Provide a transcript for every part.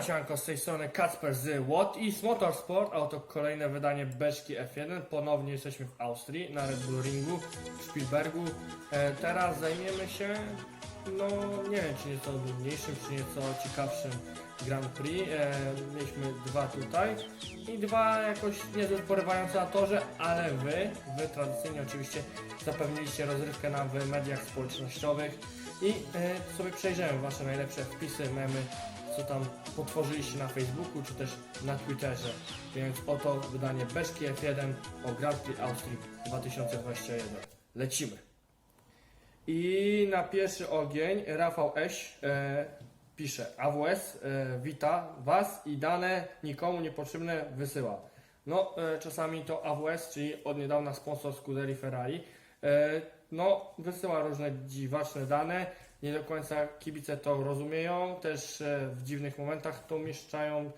siemanko, z tej strony Kacper z What is Motorsport, a oto kolejne wydanie Beczki F1. Ponownie jesteśmy w Austrii, na Red Bull Ringu, w Spielbergu. E, teraz zajmiemy się, no nie wiem, czy nieco nudniejszym, czy nieco ciekawszym Grand Prix. E, mieliśmy dwa tutaj i dwa jakoś niezbyt porywające na torze, ale wy, wy tradycyjnie oczywiście zapewniliście rozrywkę nam w mediach społecznościowych i e, sobie przejrzymy wasze najlepsze wpisy, memy, co tam potworzyliście na Facebooku czy też na Twitterze. Więc oto wydanie Beszki F1 o Grand Prix Austrii 2021. Lecimy. I na pierwszy ogień Rafał Eś e, pisze AWS e, wita Was i dane nikomu niepotrzebne wysyła. No, e, czasami to AWS, czyli od niedawna sponsor Scuderii Ferrari, e, no, wysyła różne dziwaczne dane. Nie do końca kibice to rozumieją, też e, w dziwnych momentach to umieszczają.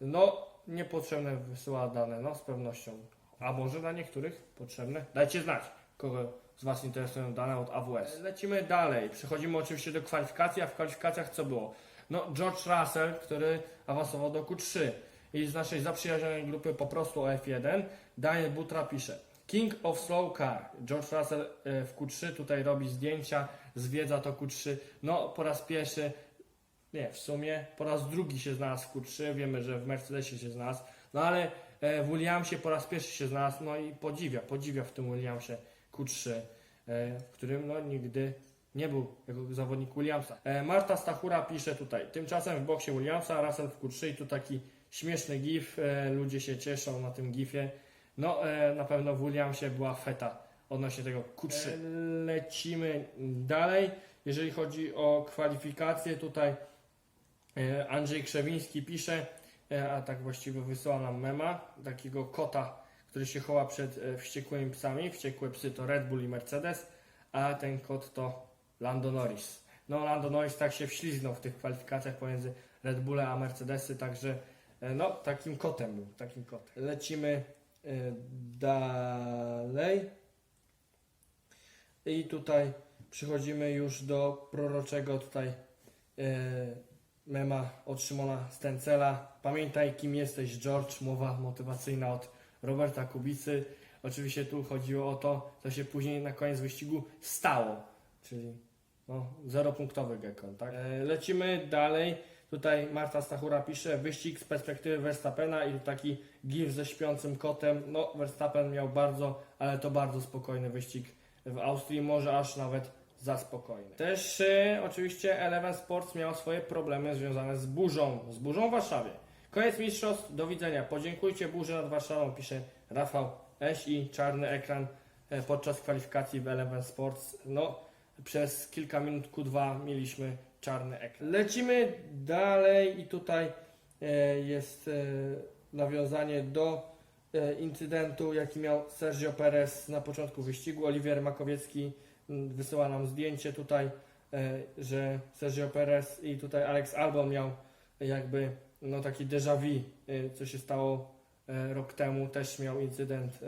No, niepotrzebne wysyła dane, no z pewnością. A może dla niektórych potrzebne? Dajcie znać, kogo z Was interesują dane od AWS. Lecimy dalej. Przechodzimy oczywiście do kwalifikacji, a w kwalifikacjach co było? No, George Russell, który awansował do Q3 i z naszej zaprzyjaźnionej grupy po prostu o F1, Daniel Butra pisze King of Slow Car. George Russell e, w Q3 tutaj robi zdjęcia, zwiedza to Q3. No, po raz pierwszy, nie, w sumie po raz drugi się znalazł w Q3. Wiemy, że w Mercedesie się znalazł. No ale e, w Williamsie po raz pierwszy się znalazł. No i podziwia, podziwia w tym Williamsie Q3, e, w którym no nigdy nie był jako zawodnik Williamsa. Marta Stachura pisze tutaj. Tymczasem w boksie Williamsa, Russell w Q3 i tu taki śmieszny gif. Ludzie się cieszą na tym gifie. No, e, na pewno w Williamsie była feta odnośnie tego Q3. E, lecimy dalej. Jeżeli chodzi o kwalifikacje, tutaj e, Andrzej Krzewiński pisze, a tak właściwie wysyła nam mema, takiego kota, który się chowa przed wściekłymi psami. Wściekłe psy to Red Bull i Mercedes, a ten kot to Lando Norris. No, Lando Norris tak się wślizgnął w tych kwalifikacjach pomiędzy Red Bullem a Mercedesy, także no, takim kotem był, takim kotem. Lecimy dalej. I tutaj przechodzimy już do proroczego tutaj e, mema od Szymona Stencela. Pamiętaj kim jesteś George, mowa motywacyjna od Roberta Kubicy. Oczywiście tu chodziło o to, co się później na koniec wyścigu stało, czyli no, zeropunktowy gekon. Tak? E, lecimy dalej. Tutaj Marta Stachura pisze wyścig z perspektywy Verstappena i taki gif ze śpiącym kotem. No, Verstappen miał bardzo, ale to bardzo spokojny wyścig w Austrii, może aż nawet za spokojny. Też e, oczywiście Eleven Sports miał swoje problemy związane z burzą, z burzą w Warszawie. Koniec mistrzostw, do widzenia. Podziękujcie burzy nad Warszawą, pisze Rafał Eś i czarny ekran e, podczas kwalifikacji w Eleven Sports. No, przez kilka minut Q2 mieliśmy czarny ekran. Lecimy dalej i tutaj e, jest e, nawiązanie do e, incydentu, jaki miał Sergio Perez na początku wyścigu. Oliwier Makowiecki wysyła nam zdjęcie tutaj, że Sergio Perez i tutaj Alex Albon miał jakby no taki déjà vu, co się stało rok temu. Też miał incydent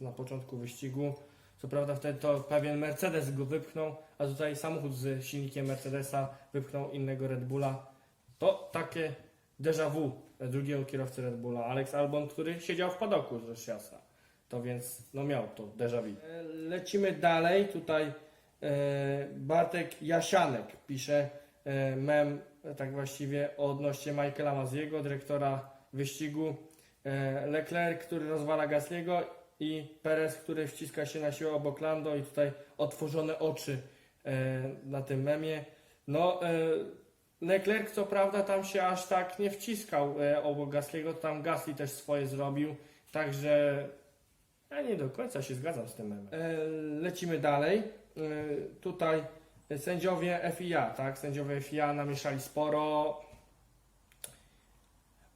na początku wyścigu. Co prawda wtedy to pewien Mercedes go wypchnął, a tutaj samochód z silnikiem Mercedesa wypchnął innego Red Bulla. To takie déjà vu drugiego kierowcy Red Bulla, Alex Albon, który siedział w padoku z Rosjasa. To więc no miał to déjà vu. E, Lecimy dalej. Tutaj e, Bartek Jasianek pisze e, mem tak właściwie odnośnie Michaela Maziego, dyrektora wyścigu. E, Leclerc, który rozwala Gasliego i Perez, który wciska się na siłę obok Lando i tutaj otworzone oczy e, na tym memie. No, e, Leclerc co prawda tam się aż tak nie wciskał e, obok Gasliego, tam Gasly też swoje zrobił, także ja nie do końca się zgadzam z tym memem. Lecimy dalej. Tutaj sędziowie FIA, tak? Sędziowie FIA namieszali sporo.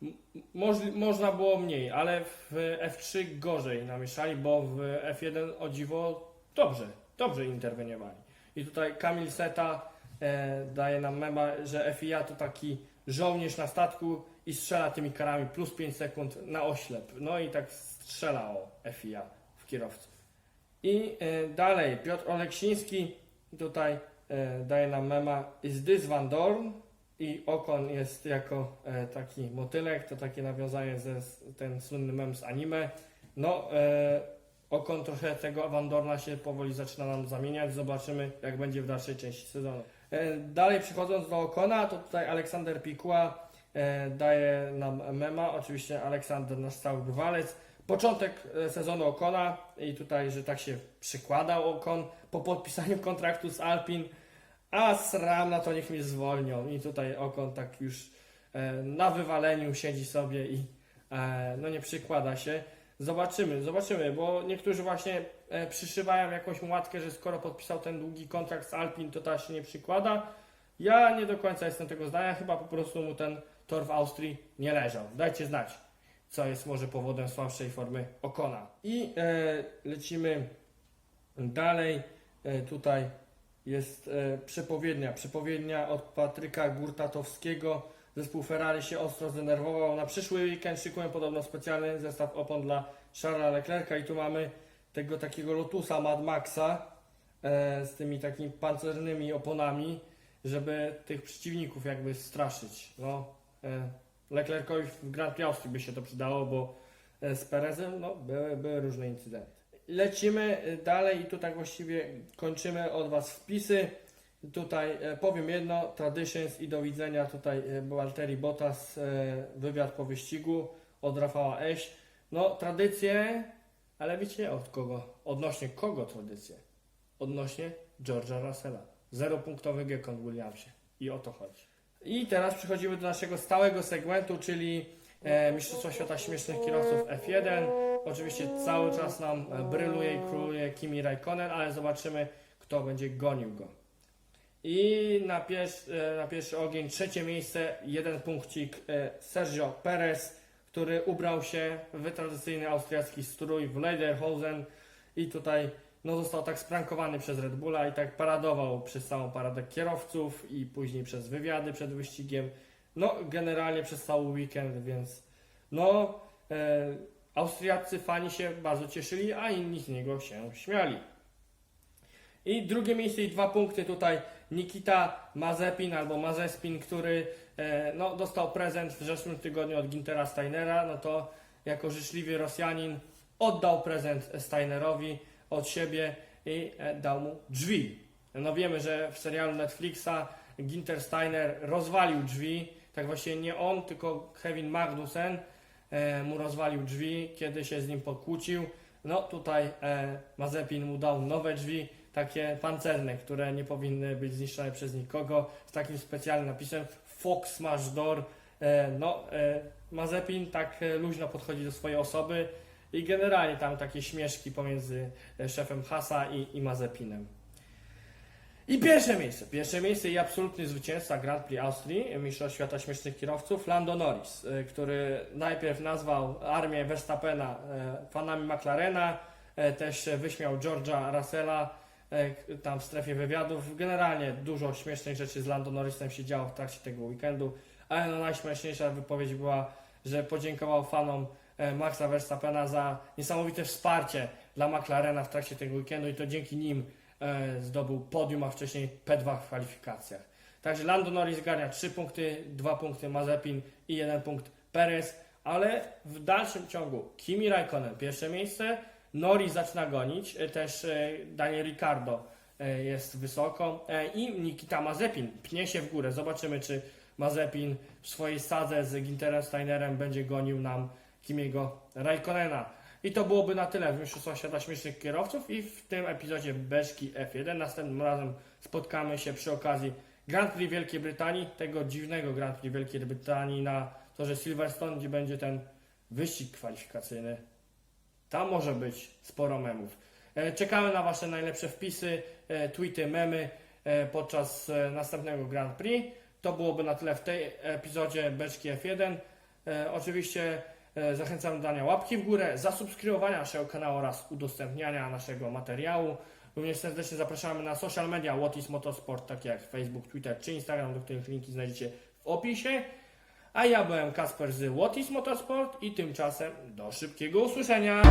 M- Możli, można było mniej, ale w F3 gorzej namieszali, bo w F1 o dziwo dobrze, dobrze interweniowali. I tutaj Kamil Seta e, daje nam mema, że FIA to taki żołnierz na statku i strzela tymi karami plus 5 sekund na oślep. No i tak strzela o FIA w kierowców. I e, dalej Piotr Oleksiński tutaj e, daje nam mema Is this Van Dorn? I Okon jest jako e, taki motylek, to takie nawiązanie ze ten słynny mem z anime. No, e, Okon trochę tego Van Dorna się powoli zaczyna nam zamieniać. Zobaczymy, jak będzie w dalszej części sezonu. E, dalej przechodząc do Okona, to tutaj Aleksander Pikła e, daje nam mema. Oczywiście Aleksander, nasz stały bywalec. Początek e, sezonu Okona i tutaj, że tak się przykładał Okon po podpisaniu kontraktu z Alpin. A sram na to niech mnie zwolnią. I tutaj Okon tak już e, na wywaleniu siedzi sobie i e, no nie przykłada się. Zobaczymy, zobaczymy, bo niektórzy właśnie e, przyszywają jakąś łatkę, że skoro podpisał ten długi kontrakt z Alpin, to ta się nie przykłada. Ja nie do końca jestem tego zdania, chyba po prostu mu ten tor w Austrii nie leżał. Dajcie znać, co jest może powodem słabszej formy Okona. I e, lecimy dalej. E, tutaj jest e, przepowiednia. Przepowiednia od Patryka Gurtatowskiego. Zespół Ferrari się ostro zdenerwował. Na przyszły weekend szykują podobno specjalny zestaw opon dla Charlesa Leclerca i tu mamy tego takiego Lotusa Mad Maxa e, z tymi takimi pancernymi oponami, żeby tych przeciwników jakby straszyć. No, e, Leclercowi w Grand Prix by się to przydało, bo e, z Perezem no, były, były różne incydenty. Lecimy dalej i tutaj właściwie kończymy od Was wpisy. Tutaj e, powiem jedno, Traditions i do widzenia tutaj e, Walteri Bottas, e, wywiad po wyścigu od Rafała Eś. No tradycje, ale wiecie od kogo? Odnośnie kogo tradycje? Odnośnie George'a Russella. Zeropunktowy gekon w Williamsie. I o to chodzi. I teraz przechodzimy do naszego stałego segmentu, czyli e, Mistrzostwa Świata Śmiesznych Kierowców F1. Oczywiście cały czas nam e, bryluje i króluje Kimi Raikkonen, ale zobaczymy, kto będzie gonił go. I na, pierwszy, e, na pierwszy ogień trzecie miejsce, jeden punkcik e, Sergio Perez, który ubrał się w tradycyjny austriacki strój w Lederhosen i tutaj no, został tak sprankowany przez Red Bulla i tak paradował przez całą paradę kierowców i później przez wywiady przed wyścigiem. No, generalnie przez cały weekend, więc no, e, Austriacy fani się bardzo cieszyli, a inni z niego się śmiali. I drugie miejsce i dwa punkty tutaj Nikita Mazepin albo Mazespin, który e, no, dostał prezent w zeszłym tygodniu od Gintera Steinera, no to jako życzliwy Rosjanin oddał prezent Steinerowi od siebie i e, dał mu drzwi. No wiemy, że w serialu Netflixa Ginter Steiner rozwalił drzwi, tak właśnie nie on, tylko Kevin Magnussen mu rozwalił drzwi, kiedy się z nim pokłócił. No tutaj e, Mazepin mu dał nowe drzwi, takie pancerne, które nie powinny być zniszczone przez nikogo, z takim specjalnym napisem Fox Smash Door. E, no, e, Mazepin tak e, luźno podchodzi do swojej osoby i generalnie tam takie śmieszki pomiędzy e, szefem Hasa i, i Mazepinem. I pierwsze miejsce. Pierwsze miejsce i absolutny zwycięzca Grand Prix Austrii, Mistrzostw Świata Śmiesznych Kierowców, Lando Norris, y, który najpierw nazwał armię Verstappena y, fanami McLarena, y, też wyśmiał George'a Russella tam w strefie wywiadów. Generalnie dużo śmiesznych rzeczy z Lando Norrisem się działo w trakcie tego weekendu, ale no najśmieszniejsza wypowiedź była, że podziękował fanom Maxa Verstappena za niesamowite wsparcie dla McLarena w trakcie tego weekendu i to dzięki nim zdobył podium, a wcześniej P2 w kwalifikacjach. Także Lando Norris zgarnia 3 punkty, 2 punkty Mazepin i 1 punkt Perez, ale w dalszym ciągu Kimi Raikkonen pierwsze miejsce, Norris zaczyna gonić, e, też e, Daniel Ricciardo e, jest wysoko e, i Nikita Mazepin pnie się w górę. Zobaczymy, czy Mazepin w swojej sadze z Ginterem Steinerem będzie gonił nam Kimiego Raikkonena. I to byłoby na tyle w Mistrzostwach Świata Śmiesznych Kierowców i w tym epizodzie Beczki F1. Następnym razem spotkamy się przy okazji Grand Prix Wielkiej Brytanii, tego dziwnego Grand Prix Wielkiej Brytanii na torze Silverstone, gdzie będzie ten wyścig kwalifikacyjny. Tam może być sporo memów. E, Czekamy na Wasze najlepsze wpisy, e, tweety, memy e, podczas następnego Grand Prix. To byłoby na tyle w tej epizodzie Beczki F1. E, Oczywiście E, zachęcam do dania łapki w górę, zasubskrybowania naszego kanału oraz udostępniania naszego materiału. Również serdecznie zapraszamy na social media What Motorsport, takie jak Facebook, Twitter czy Instagram, do których linki znajdziecie w opisie. A ja byłem Kasper z What Motorsport i tymczasem do szybkiego usłyszenia.